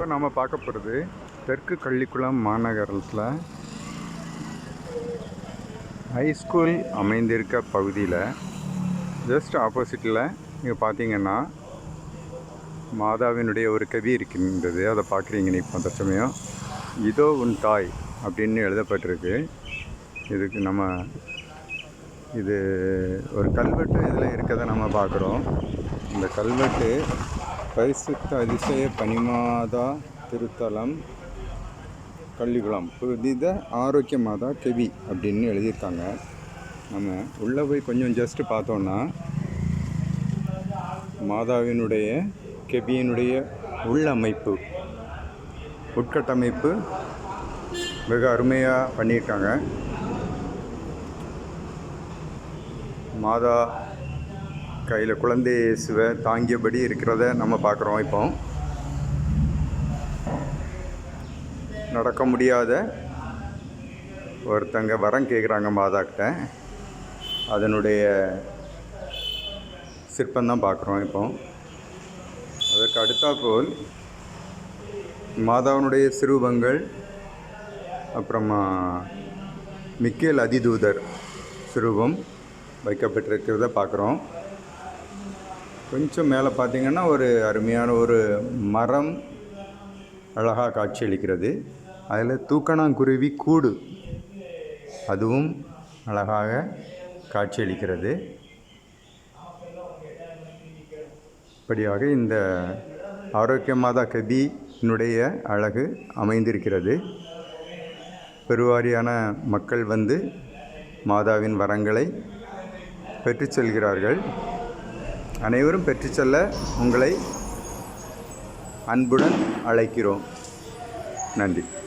இப்போ நாம் பார்க்க போகிறது தெற்கு கள்ளிக்குளம் மாநகரத்தில் ஹைஸ்கூல் அமைந்திருக்க பகுதியில் ஜஸ்ட் ஆப்போசிட்டில் இங்கே பார்த்தீங்கன்னா மாதாவினுடைய ஒரு கவி இருக்கின்றது. அதை பார்க்குறீங்க நீ இப்போ சமயம். இதோ உன் தாய் அப்படின்னு எழுதப்பட்டிருக்கு. இதுக்கு நம்ம இது ஒரு கல்வெட்டு இதில் இருக்கதை நம்ம பார்க்குறோம். இந்த கல்வெட்டு பரிசுத்த அதிசய பனிமாதா திருத்தலம் கள்ளிக்குளம் புதித ஆரோக்கிய மாதா கெவி அப்படின்னு எழுதியிருக்காங்க. நம்ம உள்ளே போய் கொஞ்சம் ஜஸ்ட்டு பார்த்தோன்னா மாதாவினுடைய கெபியினுடைய உள்ளமைப்பு உட்கட்டமைப்பு மிக அருமையாக பண்ணியிருக்காங்க. மாதா கையில் குழந்தை இயேசுவை தாங்கியபடி இருக்கிறத நம்ம பார்க்குறோம் இப்போ. நடக்க முடியாத ஒருத்தங்க வரம் கேட்குறாங்க மாதா கிட்ட அதனுடைய சிற்பந்தான் பார்க்குறோம் இப்போ. அதற்கு அடுத்தா போல் மாதாவினுடைய சிறுவங்கள் அப்புறமா மிக்கேல் அதிதூதர் சிறுவம் வைக்கப்பட்டிருக்கிறத பார்க்குறோம். கொஞ்சம் மேலே பார்த்தீங்கன்னா ஒரு அருமையான ஒரு மரம் அழகாக காட்சியளிக்கிறது அதில் தூக்கணாங்குருவி கூடு அதுவும் அழகாக காட்சியளிக்கிறது இப்படியாக இந்த ஆரோக்கிய மாதா கபியினுடைய அழகு அமைந்திருக்கிறது. பெருவாரியான மக்கள் வந்து மாதாவின் வரங்களை பெற்றுச் செல்கிறார்கள். அனைவரும் பெற்று செல்ல உங்களை அன்புடன் அழைக்கிறோம். நன்றி.